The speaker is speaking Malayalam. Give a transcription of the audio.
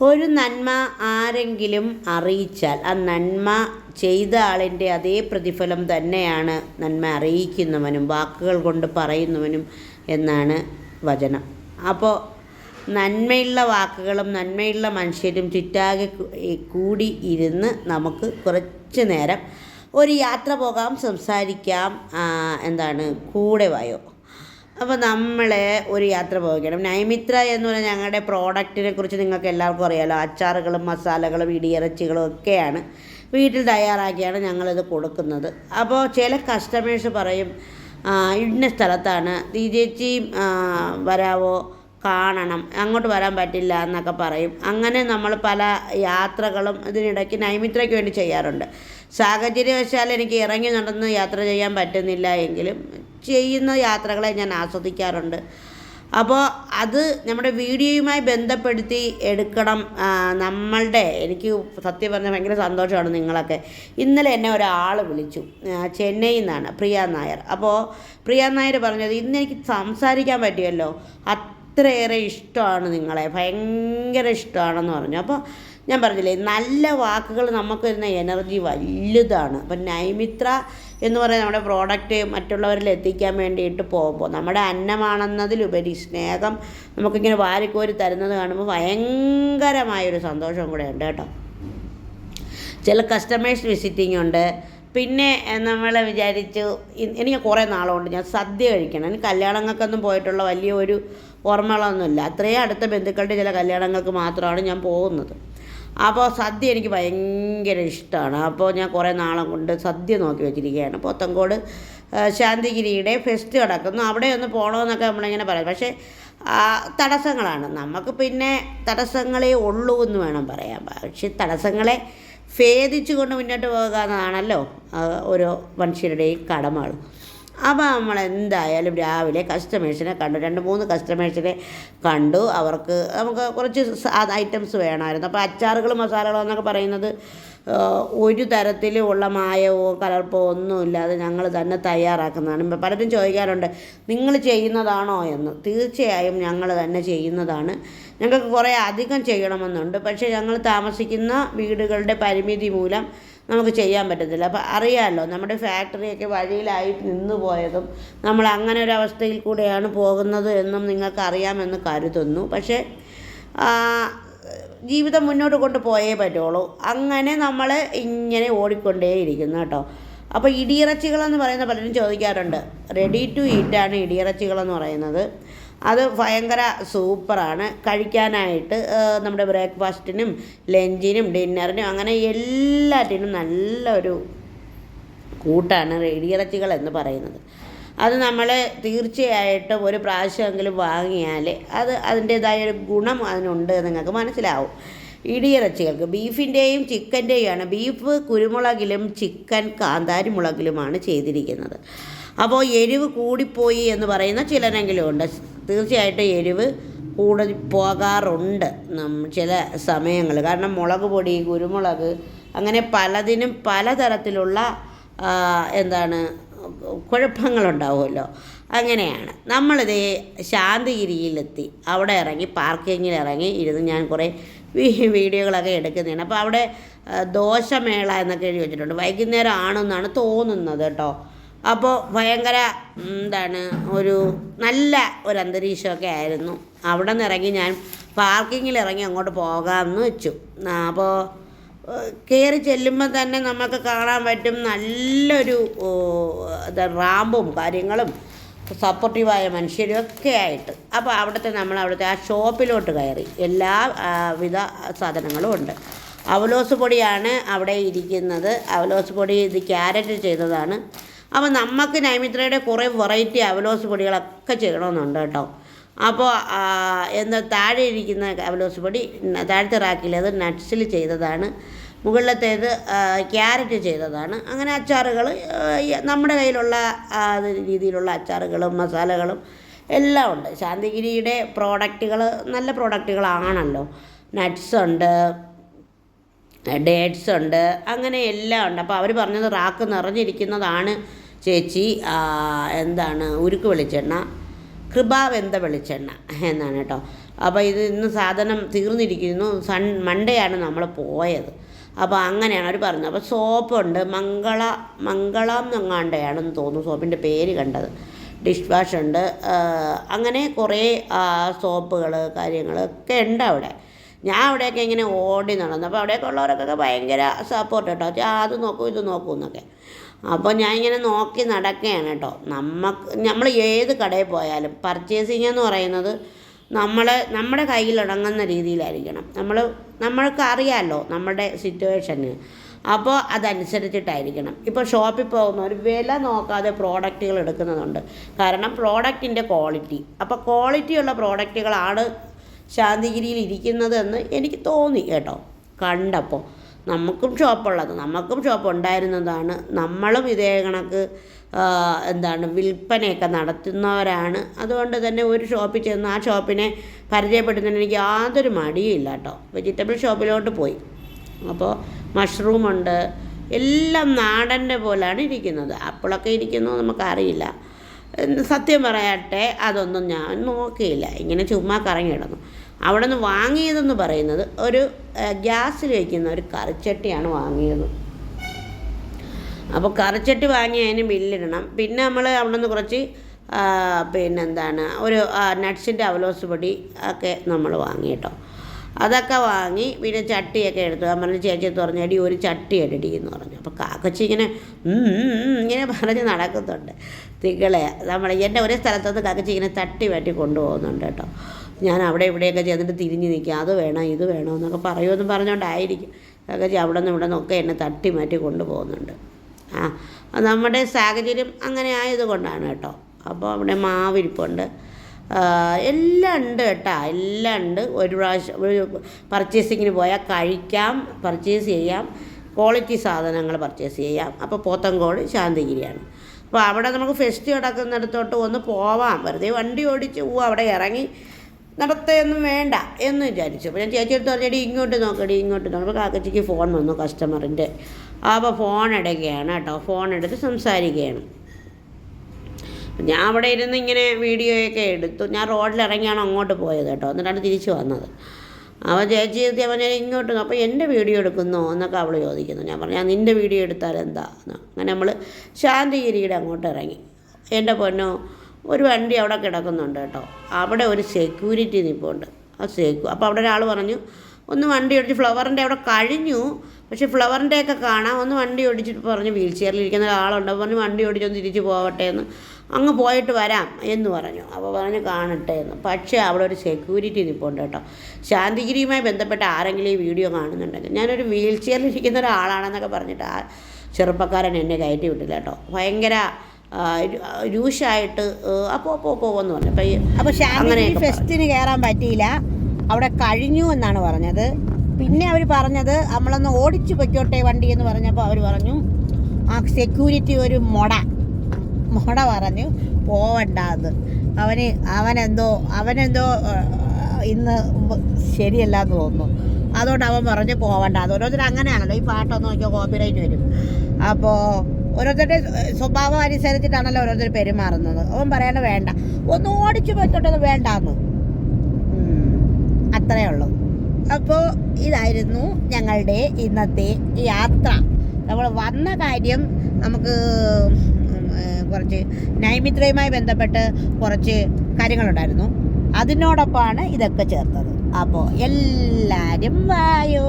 ഒരു നന്മ ആരെങ്കിലും അറിയിച്ചാൽ ആ നന്മ ചെയ്ത ആളിന്റെ അതേ പ്രതിഫലം തന്നെയാണ് നന്മ അറിയിക്കുന്നവനും വാക്കുകൾ കൊണ്ട് പറയുന്നവനും എന്നാണ് വചനം. അപ്പോൾ നന്മയുള്ള വാക്കുകളും നന്മയുള്ള മനുഷ്യരും ചുറ്റാകെ കൂടി ഇരുന്ന് നമുക്ക് കുറച്ച് നേരം ഒരു യാത്ര പോകാം സംസാരിക്കാം എന്താണ് കൂടെ വായോ? അപ്പോൾ നമ്മൾ ഒരു യാത്ര പോകണം നൈമിത്ര എന്ന് പറഞ്ഞാൽ ഞങ്ങളുടെ പ്രോഡക്റ്റിനെ കുറിച്ച് നിങ്ങൾക്ക് എല്ലാവർക്കും അറിയാലോ. അച്ചാറുകളും മസാലകളും ഇടിയിറച്ചികളും ഒക്കെയാണ് വീട്ടിൽ തയ്യാറാക്കിയാണ് ഞങ്ങളിത് കൊടുക്കുന്നത്. അപ്പോൾ ചില കസ്റ്റമേഴ്സ് പറയും "ആ, ഇന്ന സ്ഥലത്താണ്. ദീ ചേച്ചി വരാവോ? കാണണം. അങ്ങോട്ട് വരാൻ പറ്റില്ല എന്നൊക്കെ പറയും. അങ്ങനെ നമ്മൾ പല യാത്രകളും ഇതിനിടയ്ക്ക് നൈമിത്രയ്ക്ക് വേണ്ടി ചെയ്യാറുണ്ട്. സാഹചര്യവശാൽ എനിക്ക് ഇറങ്ങി നടന്ന് യാത്ര ചെയ്യാൻ പറ്റുന്നില്ല എങ്കിലും ചെയ്യുന്ന യാത്രകളെ ഞാൻ ആസ്വദിക്കാറുണ്ട്. അപ്പോൾ അത് നമ്മുടെ വീഡിയോയുമായി ബന്ധപ്പെടുത്തി എടുക്കണം. നമ്മളുടെ എനിക്ക് സത്യം പറഞ്ഞാൽ ഭയങ്കര സന്തോഷമാണ് നിങ്ങളൊക്കെ. ഇന്നലെ എന്നെ ഒരാൾ വിളിച്ചു. ചെന്നൈയിൽ നിന്നാണ് പ്രിയ നായർ. അപ്പോൾ പ്രിയ നായർ പറഞ്ഞത് ഇന്ന് എനിക്ക് സംസാരിക്കാൻ പറ്റിയല്ലോ. അത്രയേറെ ഇഷ്ടമാണ് നിങ്ങളെ. ഭയങ്കര ഇഷ്ടമാണെന്ന് പറഞ്ഞു. അപ്പോൾ ഞാൻ പറഞ്ഞില്ലേ നല്ല വാക്കുകൾ നമുക്ക് തരുന്ന എനർജി വലുതാണ്. അപ്പം നൈമിത്ര എന്ന് പറയുന്ന നമ്മുടെ പ്രോഡക്റ്റ് മറ്റുള്ളവരിൽ എത്തിക്കാൻ വേണ്ടിയിട്ട് പോകുമ്പോൾ നമ്മുടെ അന്നമാണെന്നതിലുപരി സ്നേഹം നമുക്കിങ്ങനെ വാരിക്കോരി തരുന്നത് കാണുമ്പോൾ ഭയങ്കരമായൊരു സന്തോഷം കൂടെ ഉണ്ട് കേട്ടോ. ചില കസ്റ്റമേഴ്സ് വിസിറ്റിംഗ് ഉണ്ട്. പിന്നെ നമ്മൾ വിചാരിച്ചു എനിക്ക് കുറേ നാളുകൊണ്ട് ഞാൻ സദ്യ കഴിക്കണം. എനിക്ക് കല്യാണങ്ങൾക്കൊന്നും പോയിട്ടുള്ള വലിയ ഒരു ഓർമ്മകളൊന്നുമില്ല. അത്രയും അടുത്ത ബന്ധുക്കളുടെ ചില കല്യാണങ്ങൾക്ക് മാത്രമാണ് ഞാൻ പോകുന്നത്. അപ്പോൾ സദ്യ എനിക്ക് ഭയങ്കര ഇഷ്ടമാണ്. അപ്പോൾ ഞാൻ കുറേ നാളെ കൊണ്ട് സദ്യ നോക്കി വെച്ചിരിക്കുകയാണ്. പോത്തങ്കോട് ശാന്തിഗിരിയുടെ ഫെസ്റ്റ് കിടക്കുന്നു അവിടെ ഒന്ന് പോകണമെന്നൊക്കെ നമ്മളിങ്ങനെ പറയും. പക്ഷേ തടസ്സങ്ങളാണ്. നമുക്ക് പിന്നെ തടസ്സങ്ങളേ ഉള്ളൂ എന്ന് വേണം പറയാൻ. പക്ഷേ തടസ്സങ്ങളെ ഭേദിച്ചുകൊണ്ട് മുന്നോട്ട് പോകുക എന്നതാണല്ലോ ഓരോ മനുഷ്യരുടെയും കടമകൾ. അപ്പോൾ നമ്മൾ എന്തായാലും രാവിലെ കസ്റ്റമേഴ്സിനെ കണ്ടു. രണ്ട് മൂന്ന് കസ്റ്റമേഴ്സിനെ കണ്ടു. അവർക്ക് നമുക്ക് കുറച്ച് ഐറ്റംസ് വേണമായിരുന്നു. അപ്പോൾ അച്ചാറുകൾ മസാലകളോ എന്നൊക്കെ പറയുന്നത് ഒരു തരത്തിലും ഉള്ള മായമോ കലർപ്പോ ഒന്നുമില്ലാതെ ഞങ്ങൾ തന്നെ തയ്യാറാക്കുന്നതാണ്. ഇപ്പം പലരും ചോദിക്കാറുണ്ട് നിങ്ങൾ ചെയ്യുന്നതാണോ? എന്ന്. തീർച്ചയായും ഞങ്ങൾ തന്നെ ചെയ്യുന്നതാണ്. ഞങ്ങൾക്ക് കുറേ അധികം ചെയ്യണമെന്നുണ്ട്. പക്ഷേ ഞങ്ങൾ താമസിക്കുന്ന വീടുകളുടെ പരിമിതി മൂലം നമുക്ക് ചെയ്യാൻ പറ്റത്തില്ല. അപ്പോൾ അറിയാമല്ലോ നമ്മുടെ ഫാക്ടറിയൊക്കെ വഴിയിലായി നിന്നു പോയതും നമ്മൾ അങ്ങനെ ഒരു അവസ്ഥയിൽ കൂടെയാണ് പോകുന്നത് എന്നും നിങ്ങൾക്ക് അറിയാമെന്ന് കരുതുന്നു. പക്ഷേ ജീവിതം മുന്നോട്ട് കൊണ്ട് പോയേ പറ്റുള്ളൂ. അങ്ങനെ നമ്മൾ ഇങ്ങനെ ഓടിക്കൊണ്ടേയിരിക്കുന്നു കേട്ടോ. അപ്പോൾ ഇടിയിറച്ചികളെന്ന് പറയുന്ന പലരും ചോദിക്കാറുണ്ട്. റെഡി ടു ഈറ്റാണ് ഇടിയിറച്ചികളെന്ന് പറയുന്നത്. അത് ഭയങ്കര സൂപ്പറാണ്. കഴിക്കാനായിട്ട് നമ്മുടെ ബ്രേക്ക്ഫാസ്റ്റിനും ലഞ്ചിനും ഡിന്നറിനും അങ്ങനെ എല്ലാറ്റിനും നല്ലൊരു കൂട്ടാണ് ഇടിയിറച്ചികൾ എന്ന് പറയുന്നത്. അത് നമ്മൾ തീർച്ചയായിട്ടും ഒരു പ്രാവശ്യമെങ്കിലും വാങ്ങിയാൽ അത് അതിന്റേതായ ഒരു ഗുണം അതിനുണ്ട് നിങ്ങൾക്ക് മനസ്സിലാവും. ഇടിയിറച്ചികൾക്ക് ബീഫിന്റെയും ചിക്കന്റെയുമാണ്. ബീഫ് കുരുമുളകിലും ചിക്കൻ കാന്താരി മുളകിലുമാണ് ചെയ്തിരിക്കുന്നത്. അപ്പോൾ എരിവ് കൂടിപ്പോയി എന്ന് പറയുന്ന ചിലരെങ്കിലും ഉണ്ട്. തീർച്ചയായിട്ടും എരിവ് കൂടി പോകാറുണ്ട് ചില സമയങ്ങൾ കാരണം മുളക് പൊടി കുരുമുളക് അങ്ങനെ പലതിനും പലതരത്തിലുള്ള എന്താണ് കുഴപ്പങ്ങളുണ്ടാവുമല്ലോ. അങ്ങനെയാണ്. നമ്മളിത് ശാന്തിഗിരിയിലെത്തി. അവിടെ ഇറങ്ങി പാർക്കിങ്ങിൽ ഇറങ്ങി ഇരുന്ന് ഞാൻ കുറേ വീഡിയോകളൊക്കെ എടുക്കുന്നതാണ്. അപ്പോൾ അവിടെ ദോശമേള എന്നൊക്കെ എഴുതി വെച്ചിട്ടുണ്ട്. വൈകുന്നേരം ആണെന്നാണ് തോന്നുന്നത് കേട്ടോ. അപ്പോൾ ഭയങ്കര എന്താണ് ഒരു നല്ല ഒരു അന്തരീക്ഷമൊക്കെ ആയിരുന്നു. അവിടെ നിന്ന് ഇറങ്ങി ഞാൻ പാർക്കിങ്ങിൽ ഇറങ്ങി അങ്ങോട്ട് പോകാമെന്ന് വെച്ചു. അപ്പോൾ കയറി ചെല്ലുമ്പോൾ തന്നെ നമുക്ക് കാണാൻ പറ്റും നല്ലൊരു റാമ്പും കാര്യങ്ങളും സപ്പോർട്ടീവായ മനുഷ്യരും ഒക്കെ ആയിട്ട്. അപ്പോൾ അവിടുത്തെ നമ്മൾ അവിടുത്തെ ആ ഷോപ്പിലോട്ട് കയറി. എല്ലാ വിധ സാധനങ്ങളും ഉണ്ട്. അവലോസ് പൊടിയാണ് അവിടെ ഇരിക്കുന്നത്. അവലോസ് പൊടി ഇത് ക്യാരറ്റ് ചെയ്തതാണ്. അപ്പോൾ നമുക്ക് നൈമിത്രയുടെ കുറേ വെറൈറ്റി അവലോസ് പൊടികളൊക്കെ ചെയ്യണമെന്നുണ്ട് കേട്ടോ. അപ്പോൾ എന്താ താഴെ ഇരിക്കുന്ന അവലോസ് പൊടി താഴത്തെ റാക്കിലത് നട്ട്സിൽ ചെയ്തതാണ്. മുകളിലത്തേത് ക്യാരറ്റ് ചെയ്തതാണ്. അങ്ങനെ അച്ചാറുകൾ നമ്മുടെ കയ്യിലുള്ള രീതിയിലുള്ള അച്ചാറുകളും മസാലകളും എല്ലാം ഉണ്ട്. ശാന്തിഗിരിയുടെ പ്രോഡക്റ്റുകൾ നല്ല പ്രോഡക്റ്റുകളാണല്ലോ നട്ട്സ് ഉണ്ട് ഡേറ്റ്സ് ഉണ്ട് അങ്ങനെ എല്ലാം ഉണ്ട്. അപ്പോൾ അവർ പറഞ്ഞത് റാക്ക് നിറഞ്ഞിരിക്കുന്നതാണ് ചേച്ചി എന്താണ് ഉരുക്ക് വെളിച്ചെണ്ണ കൃപാവെന്ത വെളിച്ചെണ്ണ എന്നാണ് കേട്ടോ. അപ്പോൾ ഇത് ഇന്ന് സാധനം തീർന്നിരിക്കുന്നു. സൺ മൺഡേ ആണ് നമ്മൾ പോയത്. അപ്പോൾ അങ്ങനെയാണ് അവർ പറഞ്ഞത്. അപ്പോൾ സോപ്പുണ്ട്. മംഗള മംഗളം എന്നങ്ങാണ്ടെയാണെന്ന് തോന്നുന്നു സോപ്പിന്റെ പേര് കണ്ടത്. ഡിഷ് വാഷ് ഉണ്ട് അങ്ങനെ കുറേ സോപ്പുകൾ കാര്യങ്ങളൊക്കെ ഉണ്ട് അവിടെ. ഞാൻ അവിടെയൊക്കെ ഇങ്ങനെ ഓടി നടന്നു. അപ്പോൾ അവിടെയൊക്കെ ഉള്ളവരൊക്കെ ഭയങ്കര സപ്പോർട്ട് കേട്ടോ. അത് നോക്കൂ ഇത് നോക്കൂ എന്നൊക്കെ. അപ്പോൾ ഞാൻ ഇങ്ങനെ നോക്കി നടക്കുകയാണ് കേട്ടോ. നമുക്ക് നമ്മൾ ഏത് കടയിൽ പോയാലും പർച്ചേസിങ് എന്ന് പറയുന്നത് നമ്മൾ നമ്മുടെ കയ്യിലടങ്ങുന്ന രീതിയിലായിരിക്കണം. നമ്മൾ നമ്മൾക്ക് അറിയാമല്ലോ നമ്മുടെ സിറ്റുവേഷന് അപ്പോൾ അതനുസരിച്ചിട്ടായിരിക്കണം. ഇപ്പോൾ ഷോപ്പിൽ പോകുന്നവർ വില നോക്കാതെ പ്രോഡക്റ്റുകൾ എടുക്കുന്നതുണ്ട്. കാരണം പ്രോഡക്റ്റിന്റെ ക്വാളിറ്റി അപ്പോൾ ക്വാളിറ്റിയുള്ള പ്രോഡക്റ്റുകളാണ് ശാന്തിഗിരിയിൽ ഇരിക്കുന്നതെന്ന് എനിക്ക് തോന്നി കേട്ടോ. കണ്ടപ്പോൾ നമുക്കും ഷോപ്പുള്ളത് നമുക്കും ഷോപ്പ് ഉണ്ടായിരുന്നതാണ് നമ്മളും ഇതേ കണക്ക് എന്താണ് വിൽപ്പനയൊക്കെ നടത്തുന്നവരാണ്. അതുകൊണ്ട് തന്നെ ഒരു ഷോപ്പിൽ ചെന്ന് ആ ഷോപ്പിനെ പരിചയപ്പെടുന്നതിന് എനിക്ക് യാതൊരു മടിയും ഇല്ല കേട്ടോ. വെജിറ്റബിൾ ഷോപ്പിലോട്ട് പോയി. അപ്പോൾ മഷ്റൂമുണ്ട് എല്ലാം നാടന്റെ പോലാണ് ഇരിക്കുന്നത്. അപ്പോഴൊക്കെ ഇരിക്കുന്നു നമുക്കറിയില്ല. സത്യം പറയട്ടെ അതൊന്നും ഞാൻ നോക്കിയില്ല. ഇങ്ങനെ ചുമ്മാ കറങ്ങി കിടന്നു. അവിടെ നിന്ന് വാങ്ങിയതെന്ന് പറയുന്നത് ഒരു ഗ്യാസിൽ വയ്ക്കുന്ന ഒരു കറിച്ചട്ടിയാണ് വാങ്ങിയത്. അപ്പോൾ കറിച്ചട്ടി വാങ്ങി അതിന് ബില്ലിടണം. പിന്നെ നമ്മൾ അവിടെ നിന്ന് കുറച്ച് പിന്നെന്താണ് ഒരു നട്ട്സിന്റെ അവലോസ് പൊടി ഒക്കെ നമ്മൾ വാങ്ങി കേട്ടോ. അതൊക്കെ വാങ്ങി പിന്നെ ചട്ടിയൊക്കെ എടുത്തു. നമ്മൾ ചേച്ചി തുറഞ്ഞ അടി ഒരു ചട്ടി എടുടി എന്ന് പറഞ്ഞു. അപ്പോൾ കാക്കച്ചി ഇങ്ങനെ ഇങ്ങനെ പറഞ്ഞ് നടക്കുന്നുണ്ട്. തികളെ നമ്മൾ എന്റെ ഒരേ സ്ഥലത്തുനിന്ന് കാക്കച്ചി ഇങ്ങനെ തട്ടി വാറ്റി കൊണ്ടുപോകുന്നുണ്ട് കേട്ടോ. ഞാൻ അവിടെ ഇവിടെയൊക്കെ ചെന്നിട്ട് തിരിഞ്ഞ് നിൽക്കുക. അത് വേണം ഇത് വേണം എന്നൊക്കെ പറയുമെന്ന് പറഞ്ഞുകൊണ്ടായിരിക്കും. അതൊക്കെ അവിടെ നിന്ന് ഇവിടെ നിന്നൊക്കെ എന്നെ തട്ടി മാറ്റി കൊണ്ടുപോകുന്നുണ്ട്. ആ നമ്മുടെ സാഹചര്യം അങ്ങനെ ആയതുകൊണ്ടാണ് കേട്ടോ. അപ്പോൾ അവിടെ മാവിരിപ്പുണ്ട്. എല്ലാം ഉണ്ട് കേട്ടോ എല്ലാം ഉണ്ട്. ഒരു പ്രാവശ്യം ഒരു പർച്ചേസിങ്ങിന് പോയാൽ കഴിക്കാം പർച്ചേസ് ചെയ്യാം. ക്വാളിറ്റി സാധനങ്ങൾ പർച്ചേസ് ചെയ്യാം. അപ്പോൾ പോത്തങ്കോട് ശാന്തിഗിരിയാണ്. അപ്പോൾ അവിടെ നമുക്ക് ഫെസ്റ്റ് നടക്കുന്നിടത്തോട്ട് ഒന്ന് പോവാം. വെറുതെ വണ്ടി ഓടിച്ച് പോവാം. അവിടെ ഇറങ്ങി നടത്തൊന്നും വേണ്ട എന്ന് വിചാരിച്ചു. അപ്പോൾ ഞാൻ ചേച്ചി എടുത്ത് പറഞ്ഞടി ഇങ്ങോട്ട് നോക്കടി ഇങ്ങോട്ട് നോക്കണം അപ്പോൾ കാക്കച്ചിക്ക് ഫോൺ വന്നു കസ്റ്റമറിന്റെ അപ്പോൾ ഫോൺ എടുക്കുകയാണ് കേട്ടോ. ഫോൺ എടുത്ത് സംസാരിക്കുകയാണ്. ഞാൻ അവിടെ ഇരുന്ന് ഇങ്ങനെ വീഡിയോയൊക്കെ എടുത്തു. ഞാൻ റോഡിൽ ഇറങ്ങിയാണ് അങ്ങോട്ട് പോയത് കേട്ടോ. എന്നിട്ടാണ് തിരിച്ചു വന്നത്. അവൻ ചേച്ചി എത്തി ഞാൻ ഇങ്ങോട്ട് അപ്പോൾ എന്റെ വീഡിയോ എടുക്കുന്നു? എന്നൊക്കെ അവൾ ചോദിക്കുന്നു. ഞാൻ പറഞ്ഞു ഞാൻ നിന്റെ വീഡിയോ എടുത്താൽ എന്താ? അങ്ങനെ നമ്മൾ ശാന്തിഗിരിയുടെ അങ്ങോട്ട് ഇറങ്ങി. എന്റെ പൊന്നോ ഒരു വണ്ടി അവിടെ കിടക്കുന്നുണ്ട് കേട്ടോ. അവിടെ ഒരു സെക്യൂരിറ്റി നിൽപ്പുണ്ട് ആ സെക്യൂ അപ്പോൾ അവിടെ ഒരാൾ പറഞ്ഞു ഒന്ന് വണ്ടി ഓടിച്ച് ഫ്ലവറിന്റെ അവിടെ കഴിഞ്ഞു. പക്ഷേ ഫ്ലവറിന്റെ ഒക്കെ കാണാം. ഒന്ന് വണ്ടി ഓടിച്ചിട്ട് പറഞ്ഞു വീൽ ചെയറിൽ ഇരിക്കുന്ന ഒരാളുണ്ട്. പറഞ്ഞു വണ്ടി ഓടിച്ചൊന്ന് തിരിച്ച് പോവട്ടെ എന്ന്. അങ്ങ് പോയിട്ട് വരാം എന്ന് പറഞ്ഞു. അപ്പോൾ പറഞ്ഞു കാണട്ടെ എന്ന്. പക്ഷേ അവിടെ ഒരു സെക്യൂരിറ്റി നിൽപ്പുണ്ട് കേട്ടോ. ശാന്തിഗിരിയുമായി ബന്ധപ്പെട്ട ആരെങ്കിലും ഈ വീഡിയോ കാണുന്നുണ്ടെങ്കിൽ ഞാനൊരു വീൽ ചെയറിൽ ഇരിക്കുന്ന ഒരാളാണെന്നൊക്കെ പറഞ്ഞിട്ട് ആ ചെറുപ്പക്കാരൻ എന്നെ കയറ്റി വിട്ടില്ല കേട്ടോ. ഭയങ്കര രൂക്ഷമായിട്ട് അപ്പോൾ അപ്പോൾ എന്ന് പറഞ്ഞു. അപ്പോൾ അങ്ങനെ ഫെസ്റ്റിന് കയറാൻ പറ്റിയില്ല. അവിടെ കഴിഞ്ഞു എന്നാണ് പറഞ്ഞത്. പിന്നെ അവർ പറഞ്ഞത് നമ്മളൊന്ന് ഓടിച്ചു പൊയ്ക്കോട്ടെ വണ്ടി എന്ന് പറഞ്ഞപ്പോൾ അവർ പറഞ്ഞു ആ സെക്യൂരിറ്റി ഒരു മൊട. മൊട പറഞ്ഞു പോവണ്ട അത്. അവന് അവനെന്തോ അവനെന്തോ ഇന്ന് ശരിയല്ല എന്ന് തോന്നുന്നു. അതുകൊണ്ട് അവൻ പറഞ്ഞു പോവണ്ട. അത് ഓരോരുത്തർ അങ്ങനെയാണല്ലോ. ഈ പാട്ടൊന്ന് നോക്കിയാൽ കോപ്പിറൈറ്റ് വരും. അപ്പോൾ ഓരോരുത്തരുടെ സ്വഭാവം അനുസരിച്ചിട്ടാണല്ലോ ഓരോരുത്തർ പെരുമാറുന്നത്. അവൻ പറയണ വേണ്ട. ഒന്ന് ഓടിച്ചു പോയിക്കോട്ടെ വേണ്ടാന്ന്. അത്രയേ ഉള്ളൂ. അപ്പോൾ ഇതായിരുന്നു ഞങ്ങളുടെ ഇന്നത്തെ യാത്ര. നമ്മൾ വന്ന കാര്യം നമുക്ക് കുറച്ച് നൈമിത്രയുമായി ബന്ധപ്പെട്ട് കുറച്ച് കാര്യങ്ങളുണ്ടായിരുന്നു. അതിനോടൊപ്പമാണ് ഇതൊക്കെ ചേർത്തത്. അപ്പോൾ എല്ലാവരും വായോ.